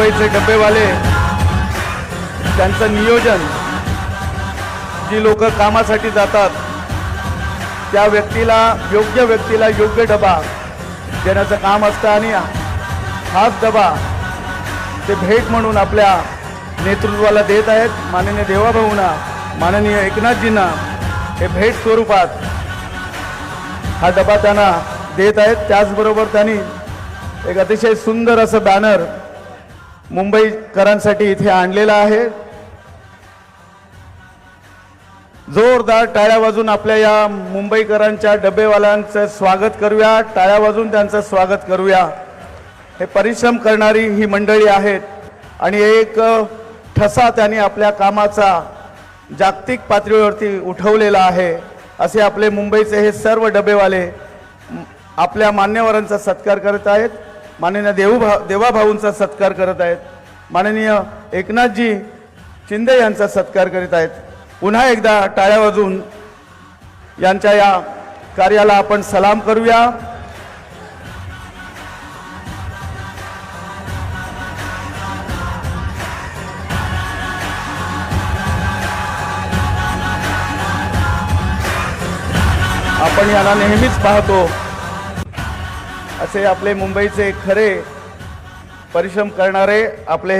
मुंबईचे डबेवाले त्यांचं नियोजन जी लोक कामासाठी जातात त्या व्यक्तीला योग्य व्यक्तीला योग्य डबा देण्याचं काम असतं आणि हाच डबा ते भेट म्हणून आपल्या नेतृत्वाला देत आहेत. माननीय देवाभाऊंना माननीय एकनाथजींना हे भेट स्वरूपात हा डबा त्यांना देत आहेत. त्याचबरोबर त्यांनी एक अतिशय सुंदर असं बॅनर मुंबईकरांसाठी इथे आणलेलं आहे. जोरदार टाळ्या वाजून आपल्या या मुंबईकरांच्या डबेवाल्यांचं स्वागत करूया. टाळ्या वाजून त्यांचं स्वागत करूया. हे परिश्रम करणारी ही मंडळी आहेत आणि एक ठसा त्यांनी आपल्या कामाचा जागतिक पातळीवरती उठवलेला आहे. असे आपले मुंबईचे हे सर्व डबेवाले आपल्या मान्यवरांचा सत्कार करत आहेत. माननीय देऊभा देवाभाऊंचा सत्कार करत आहेत. माननीय एकनाथजी शिंदे यांचा सत्कार करीत आहेत. पुन्हा एकदा टाळ्या वाजून यांच्या या कार्याला आपण सलाम करूया. आपण यांना नेहमीच पाहतो. असे आपले मुंबईचे खरे परिश्रम करणारे आपले हे